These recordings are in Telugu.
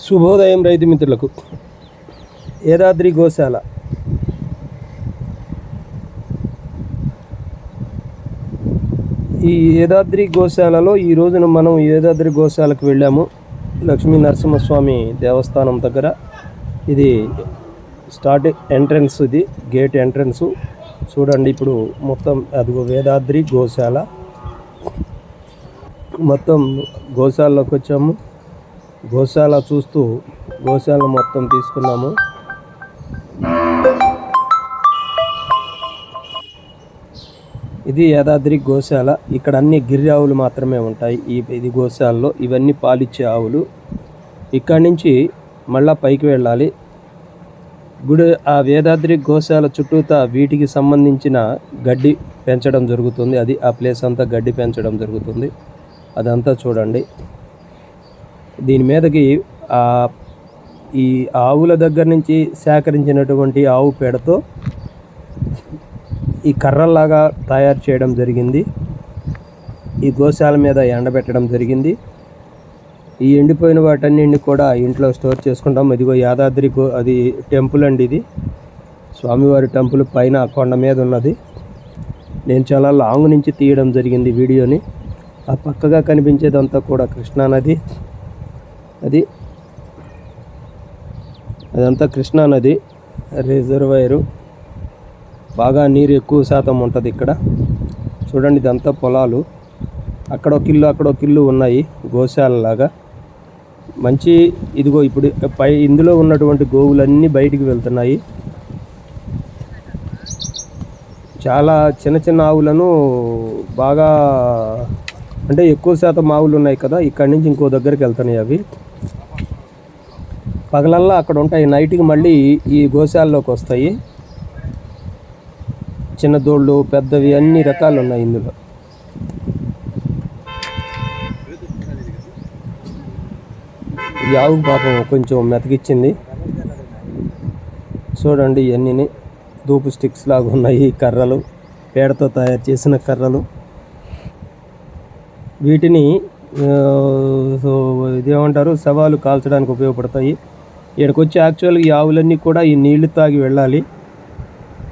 శుభోదయం రైతు మిత్రులకు. ఏదాద్రి గోశాల. ఈ ఏదాద్రి గోశాలలో ఈ రోజున మనం ఏదాద్రి గోశాలకు వెళ్ళాము. లక్ష్మీ నరసింహస్వామి దేవస్థానం దగ్గర. ఇది స్టార్ట్ ఎంట్రన్స్ ఇది గేట్ ఎంట్రన్స్. చూడండి ఇప్పుడు మొత్తం అదిగో వేదాద్రి గోశాల. మొత్తం గోశాలలోకి వచ్చాము. గోశాల చూస్తూ గోశాల మొత్తం తీసుకున్నాము. ఇది యాదాద్రి గోశాల. ఇక్కడ అన్ని గిర్రి ఆవులు మాత్రమే ఉంటాయి ఈ ఇది గోశాలలో. ఇవన్నీ పాలిచ్చే ఆవులు. ఇక్కడి నుంచి మళ్ళా పైకి వెళ్ళాలి. గుడి ఆ వేదాద్రి గోశాల చుట్టూతా వీటికి సంబంధించిన గడ్డి పెంచడం జరుగుతుంది. అది ఆ ప్లేస్ అంతా గడ్డి పెంచడం జరుగుతుంది. అదంతా చూడండి. దీని మీదకి ఆ ఈ ఆవుల దగ్గర నుంచి సేకరించినటువంటి ఆవు పేడతో ఈ కర్రల్లాగా తయారు చేయడం జరిగింది. ఈ గోశాల మీద ఎండబెట్టడం జరిగింది. ఈ ఎండిపోయిన వాటన్నింటిని కూడా ఇంట్లో స్టోర్ చేసుకుంటాం. ఇదిగో యాదాద్రి గో అది టెంపుల్ అండి ఇది. స్వామివారి టెంపుల్ పైన కొండ మీద ఉన్నది. నేను చాలా లాంగ్ నుంచి తీయడం జరిగింది వీడియోని. ఆ పక్కగా కనిపించేదంతా కూడా కృష్ణా నది అది అదంతా కృష్ణా నది రిజర్వాయరు. బాగా నీరు ఎక్కువ శాతం ఉంటుంది ఇక్కడ. చూడండి ఇదంతా పొలాలు. అక్కడ ఒక ఇల్లు అక్కడ ఒక ఇల్లు ఉన్నాయి గోశాలలాగా. మంచి ఇదిగో ఇప్పుడు పై ఇందులో ఉన్నటువంటి గోవులన్నీ బయటికి వెళ్తున్నాయి. చాలా చిన్న చిన్న ఆవులను బాగా అంటే ఎక్కువ శాతం మావులు ఉన్నాయి కదా ఇక్కడి నుంచి ఇంకో దగ్గరికి వెళ్తున్నాయి అవి. పగలల్లా అక్కడ ఉంటాయి నైట్కి మళ్ళీ ఈ గోశాలలోకి వస్తాయి. చిన్న దోళ్ళు పెద్దవి అన్ని రకాలు ఉన్నాయి ఇందులో. ఈ ఆవు పాపం కొంచెం మెతకిచ్చింది. చూడండి ఇవన్నీ దూపు స్టిక్స్ లాగా ఉన్నాయి కర్రలు. పేడతో తయారు చేసిన కర్రలు. వీటిని సో ఇదేమంటారు శవాలు కాల్చడానికి ఉపయోగపడతాయి. ఇక్కడికొచ్చి యాక్చువల్గా ఈ ఆవులన్నీ కూడా ఈ నీళ్ళు తాగి వెళ్ళాలి.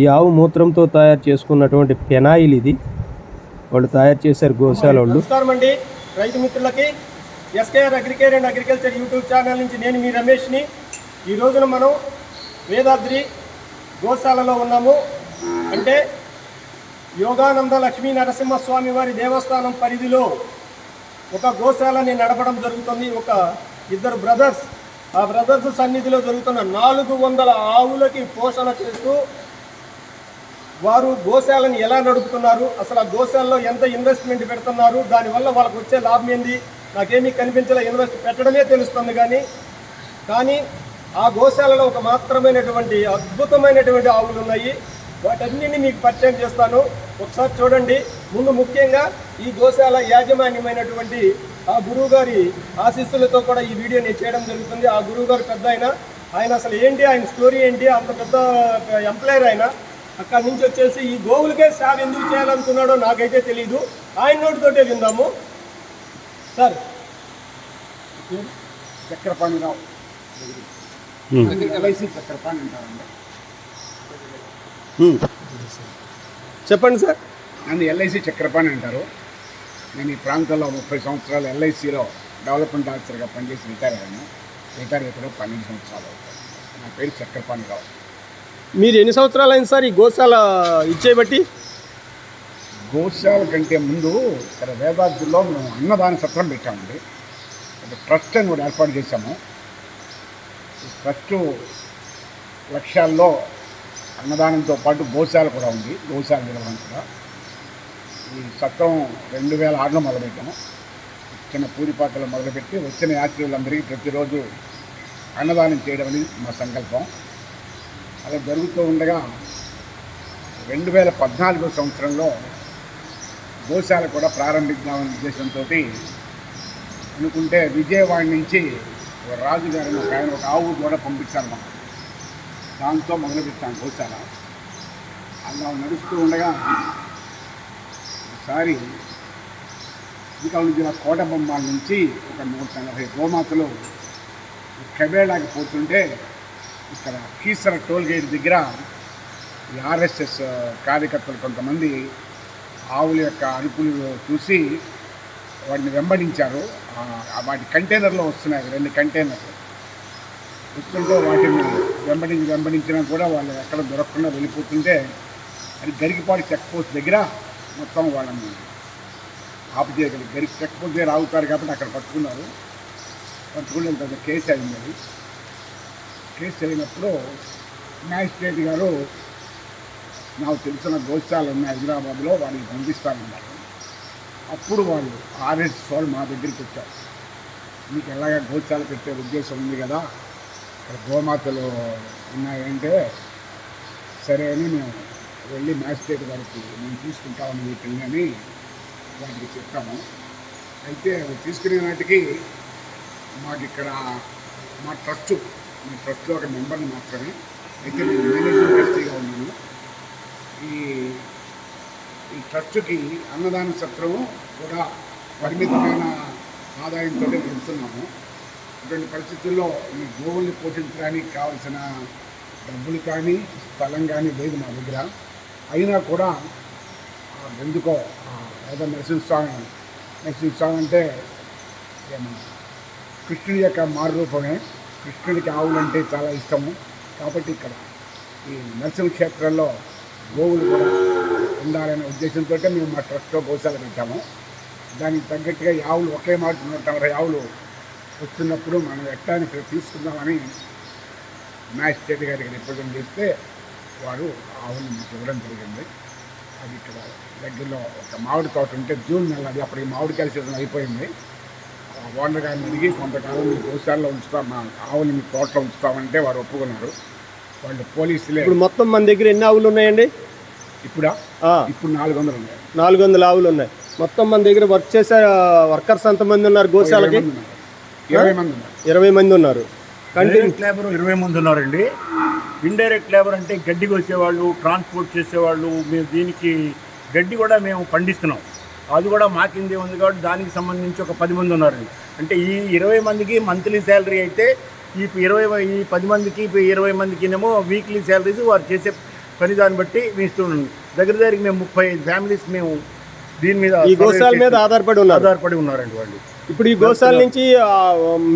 ఈ ఆవు మూత్రంతో తయారు చేసుకున్నటువంటి పెనాయిల్ ఇది. వాళ్ళు తయారు చేశారు గోశాల వాళ్ళు నమస్కారం అండి. రైతు మిత్రులకి SKR agricare and agriculture YouTube channel నుంచి నేను మీ రమేష్ని. ఈ రోజున మనం వేదాద్రి గోశాలలో ఉన్నాము. అంటే యోగానంద లక్ష్మీ నరసింహస్వామి వారి దేవస్థానం పరిధిలో ఒక గోశాలని నడపడం జరుగుతుంది. ఒక ఇద్దరు బ్రదర్స్ ఆ బ్రదర్స్ సన్నిధిలో జరుగుతున్న నాలుగు వందల ఆవులకి పోషణ చేస్తూ వారు గోశాలను ఎలా నడుపుతున్నారు అసలు ఆ గోశాలలో ఎంత ఇన్వెస్ట్మెంట్ పెడుతున్నారు దానివల్ల వాళ్ళకు వచ్చే లాభం ఏంది? నాకేమీ కనిపించలే ఇన్వెస్ట్ పెట్టడమే తెలుస్తుంది కానీ కానీ ఆ గోశాలలో ఒక మాత్రమైనటువంటి అద్భుతమైనటువంటి ఆవులు ఉన్నాయి. వాటన్నిటిని మీకు పరిచయం చేస్తాను. ఒకసారి చూడండి. ముందు ముఖ్యంగా ఈ గోశాల యాజమాన్యమైనటువంటి ఆ గురువు గారి ఆశీస్సులతో కూడా ఈ వీడియో నేను చేయడం జరుగుతుంది. ఆ గురువు గారు పెద్ద ఆయన. ఆయన అసలు ఏంటి? ఆయన స్టోరీ ఏంటి? అంత పెద్ద ఎంప్లాయర్ ఆయన. అక్కడి నుంచి వచ్చేసి ఈ గోవులకే సేవ ఎందుకు చేయాలనుకున్నాడో నాకైతే తెలియదు ఆయన నోటితోటే విందాము. సార్. చక్రపాణిరావు. ఎల్ఐసి చక్రపాణి అంటారండి. చెప్పండి సార్. నన్ను ఎల్ఐసి చక్రపాణి అంటారు. నేను ఈ ప్రాంతంలో ముప్పై సంవత్సరాలు ఎల్ఐసిలో డెవలప్మెంట్ ఆఫీసర్గా పనిచేసి రిటైర్ అయ్యాను. రిటైర్ అయిపోయిన పన్నెండు సంవత్సరాలు అవుతాయి నా పేరు చక్రపాణిరావు మీరు ఎన్ని సంవత్సరాలు అయింది సార్ ఈ గోశాల ఇచ్చేయబట్టి? గోశాల కంటే ముందు ఇక్కడ వేదాద్రిలో మేము అన్నదాన సత్రం పెట్టామండి. ఒక ట్రస్ట్ అని కూడా ఏర్పాటు చేశాము. ఈ ట్రస్టు లక్ష్యాల్లో అన్నదానంతో పాటు గోశాల కూడా ఉంది గోశాల నిర్వహణ కూడా. ఈ సత్రం రెండు వేల ఆరులో మొదలుపెట్టాము. చిన్న పూరిపాకలు మొదలుపెట్టి వచ్చిన యాత్రికులందరికీ ప్రతిరోజు అన్నదానం చేయడం అనేది మా సంకల్పం. అలా జరుగుతూ ఉండగా రెండు వేల పద్నాలుగో సంవత్సరంలో గోశాల కూడా ప్రారంభిద్దామనే ఉద్దేశంతో అనుకుంటే విజయవాడ నుంచి ఒక రాజుగారిని ఒక ఆయన ఒక ఆవు కూడా పంపించారు దాంతో మొదలుపెట్టాను గోశాల అలా నడుస్తూ ఉండగా ఒకసారి శ్రీకాకుళం జిల్లా కోటబొమ్మాల నుంచి ఒక నూట నలభై గోమాతలు కబేళాకి పోతుంటే ఇక్కడ కీసర టోల్ గేట్ దగ్గర ఈ ఆర్ఎస్ఎస్ కార్యకర్తలు కొంతమంది ఆవుల యొక్క అరుపులు చూసి వాటిని వెంబడించారు. వాటి కంటైనర్లో వస్తున్నాయి రెండు కంటైనర్లు ఇస్తుంటే వాటిని వెంబడించి వెంబడించినా కూడా వాళ్ళు ఎక్కడ దొరకకుండా వెళ్ళిపోతుంటే అది గరికిపాటి చెక్ పోస్ట్ దగ్గర మొత్తం వాళ్ళని ఆపు చేయగలి గరికి చెక్ పోస్ట్ దగ్గర ఆగుతారు కాబట్టి అక్కడ పట్టుకున్నారు. పట్టుకునే పెద్ద కేసు అయింది అది. కేసు అయినప్పుడు మ్యాజిస్ట్రేట్ గారు నాకు తెలిసిన గోశాలు ఉన్నాయి హైదరాబాద్లో వాళ్ళని పంపిస్తానన్నారు. అప్పుడు వాళ్ళు ఆర్ఎస్ వాళ్ళు మా దగ్గరికి వచ్చారు. మీకు ఎలాగ గోశాల పెట్టే ఉద్దేశం ఉంది కదా గోమాతలు ఉన్నాయంటే సరే అని మేము వెళ్ళి మ్యాజిస్ట్రేట్ గారికి మేము తీసుకుంటామని వీటిని అని వాటికి చెప్పాము. అయితే అవి తీసుకునే నాటికి మాకు ఇక్కడ మా ట్రస్ట్ మా ట్రస్ట్లో ఒక మెంబర్ని మాత్రమే. అయితే నేను మేనేజింగ్ ట్రస్టీగా ఉన్నాను ఈ ఈ ట్రస్ట్కి అన్నదాన సత్రము కూడా పరిమితమైన ఆదాయంతో వెళ్తున్నాము ఇటువంటి పరిస్థితుల్లో ఈ గోవుల్ని పోషించడానికి కావాల్సిన డబ్బులు కానీ స్థలం కానీ లేదు మా దగ్గర. అయినా కూడా ఆ, ఎందుకో ఆ, ఏదో నరసింహస్వామి నరసింహస్వామి అంటే కృష్ణుడి యొక్క మారురూపమే. కృష్ణుడికి ఆవులంటే చాలా ఇష్టము. కాబట్టి ఇక్కడ ఈ నరసింహ క్షేత్రంలో గోవులు కూడా ఉండాలనే ఉద్దేశంతో మేము మా ట్రస్ట్లో గోశాల పెట్టాము దానికి తగ్గట్టుగా ఆవులు ఒకే మాట నూట నలభై ఆవులు వస్తున్నప్పుడు మనం ఎట్టాన్ని ఇక్కడ తీసుకుందామని మ్యాజిస్ట్రేట్ గారికి రిప్రజెంట్ చేస్తే వారు ఆవులు మీకు ఇవ్వడం జరిగింది. అది ఇక్కడ దగ్గరలో ఒక మామిడి తోట ఉంటే జూన్ నెల అది అప్పటికి మామిడికాయల సీజన్ అయిపోయింది. ఆ ఓనర్ గారిని అడిగి కొంతకాలం మీ గోశాలలో ఉంచుతాం మా ఆవులు మీ తోటలో ఉంచుతామంటే వారు ఒప్పుకున్నారు. వాళ్ళు పోలీసులే ఇప్పుడు మొత్తం మన దగ్గర ఎన్ని ఆవులు ఉన్నాయండి? ఇప్పుడా? ఇప్పుడు నాలుగు వందలు ఉన్నాయి నాలుగు వందల ఆవులు ఉన్నాయి. మొత్తం మన దగ్గర వర్క్ చేసే వర్కర్స్ ఎంతమంది ఉన్నారు గోశాలకి? ఇరవై మంది ఉన్నారు. ఇరవై మంది ఉన్నారు. డైరెక్ట్ లేబర్ ఇరవై మంది ఉన్నారండి. ఇండైరెక్ట్ లేబర్ అంటే గడ్డి కోసేవాళ్ళు ట్రాన్స్పోర్ట్ చేసేవాళ్ళు మేము దీనికి గడ్డి కూడా మేము పండిస్తున్నాం. అది కూడా మా కిందే ఉంది కాబట్టి దానికి సంబంధించి ఒక పది మంది ఉన్నారండి. అంటే ఈ ఇరవై మందికి మంత్లీ శాలరీ అయితే ఈ ఇరవై ఈ పది మందికి ఇరవై మందికినేమో వీక్లీ శాలరీస్ వారు చేసే పని దాన్ని బట్టి మేము ఇస్తున్నాం. దగ్గర దగ్గరికి మేము ముప్పై ఫ్యామిలీస్ మేము దీని మీద మీద ఆధారపడి ఉన్నారు. ఆధారపడి ఉన్నారండి వాళ్ళు. ఇప్పుడు ఈ గోశాల నుంచి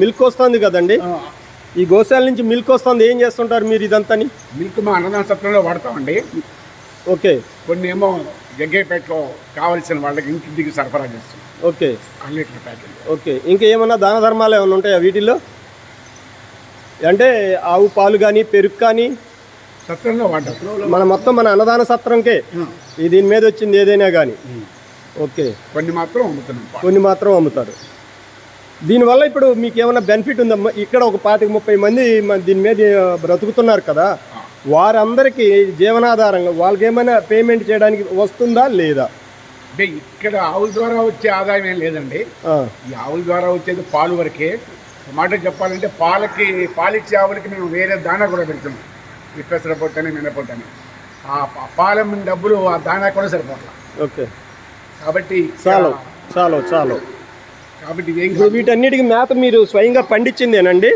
మిల్క్ వస్తుంది కదండి. ఈ గోశాల నుంచి మిల్క్ వస్తుంది ఏం చేస్తుంటారు మీరు ఇదంతాని? మిల్క్ మా అన్నదాన సత్రంలో వాడతామండి. ఓకే. కొన్ని ఏమో జగ్గేపేటలో కావలసిన వాళ్ళకి ఇంటింటికి సరఫరా చేస్తాం. ఓకే. Litre packet. ఓకే. ఇంకా ఏమన్నా దాన ధర్మాలు ఏమైనా ఉంటాయా వీటిల్లో? అంటే ఆవు పాలు కానీ పెరుగు కానీ? సత్రంలో వాడతాం. మన మొత్తం మన అన్నదాన సత్రంకే. ఈ దీని మీద వచ్చింది ఏదైనా కానీ ఓకే. కొన్ని మాత్రం అమ్ముతున్నాం. కొన్ని మాత్రం అమ్ముతారు. దీనివల్ల ఇప్పుడు మీకు ఏమైనా బెనిఫిట్ ఉందమ్మా? ఇక్కడ ఒక పాతిక ముప్పై మంది దీని మీద బ్రతుకుతున్నారు కదా. వారందరికీ జీవనాధారంగా వాళ్ళకి ఏమైనా పేమెంట్ చేయడానికి వస్తుందా లేదా? అంటే ఇక్కడ ఆవుల ద్వారా వచ్చే ఆదాయం ఏం లేదండి. ఆ, ఈ ఆవుల ద్వారా వచ్చేది పాలు వరకే. మాట చెప్పాలంటే పాలకి పాలిచ్చే ఆవులకి మేము వేరే దానా కూడా పెడుతున్నాం. ఈ పెసరపొట్టని మినపొట్టని ఆ ప- పాల డబ్బులు ఆ దానా కూడా సరిపోట్ల. ఓకే. కాబట్టి చాలు చాలు చాలు కాబట్టి ఇదేం ఇప్పుడు వీటన్నిటికి మేత మీరు స్వయంగా పండించిందేనండి?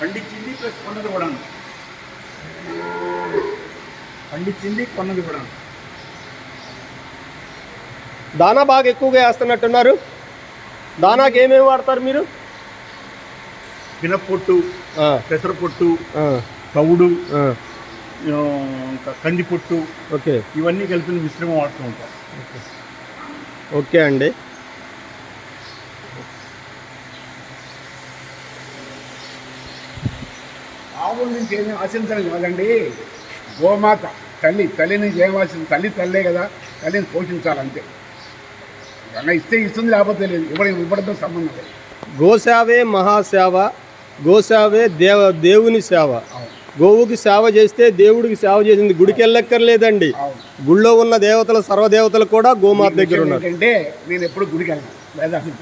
పండించింది ప్లస్ కొన్నది కూడా. పండించింది కొన్నది దానా బాగా ఎక్కువగా వేస్తున్నట్టున్నారు. దానాకి ఏమేమి వాడతారు మీరు? మినప్పొట్టు ఆ, పెసరపొట్టు ఆ, తవుడు ఆ, ఆ, ఇంకా కందిపొట్టు. ఓకే. ఇవన్నీ కలిపిన మిశ్రమం వాడుతూ ఉంటాం. ఓకే అండి. ఆవుల నుంచి ఏమీ ఆశించడం కాదండి. గోమాత తల్లి తల్లి నుంచి ఏం ఆశించ తల్లి తల్లే కదా తల్లిని పోషించాలంతే. అలా ఇస్తే ఇస్తుంది లేకపోతే లేదు ఇవ్వడం ఇవ్వడంతో సంబంధం లేదు. గోసేవే మహాసేవ గోసేవే దేవ దేవుని సేవ గోవుకి సేవ చేస్తే దేవుడికి సేవ చేసింది గుడికి వెళ్ళక్కర్లేదండి గుళ్ళో ఉన్న దేవతలు సర్వదేవతలు కూడా గోమాత దగ్గర ఉన్నారు. ఏంటంటే నేను ఎప్పుడు గుడికి. వెళ్ళను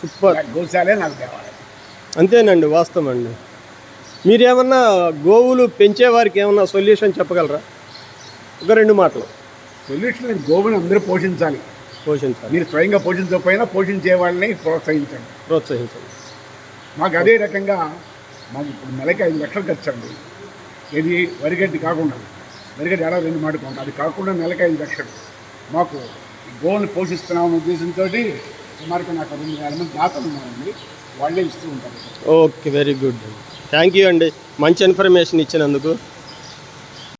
సూపర్ గోశాలే నాకు దేవాలయం. అంతేనండి వాస్తవం అండి. మీరేమన్నా గోవులు పెంచే వారికి ఏమన్నా సొల్యూషన్ చెప్పగలరా? ఒక రెండు మాటలు. సొల్యూషన్ గోవుని అందరూ పోషించాలి. పోషించాలి. మీరు స్వయంగా పోషించకపోయినా పోషించే వాళ్ళని ప్రోత్సహించండి. ప్రోత్సహించాలి మాకు అదే రకంగా మాకు ఇప్పుడు నెలకి ఐదు లక్షలు ఖర్చు అండి ఇది వరిగడ్డి కాకుండా వరిగడ్డి ఏడాది రెండు మాడుకుంటాం అది కాకుండా నెలకి ఐదు లక్షలు. మాకు గోల్ని పోషిస్తున్నామనే ఉద్దేశంతో సుమారుగా నాకు రెండు వేల మంది దాతలు ఉన్నారండి. వాళ్ళే ఇస్తూ ఉంటారు. Okay very good. Thank you అండి. మంచి ఇన్ఫర్మేషన్ ఇచ్చినందుకు.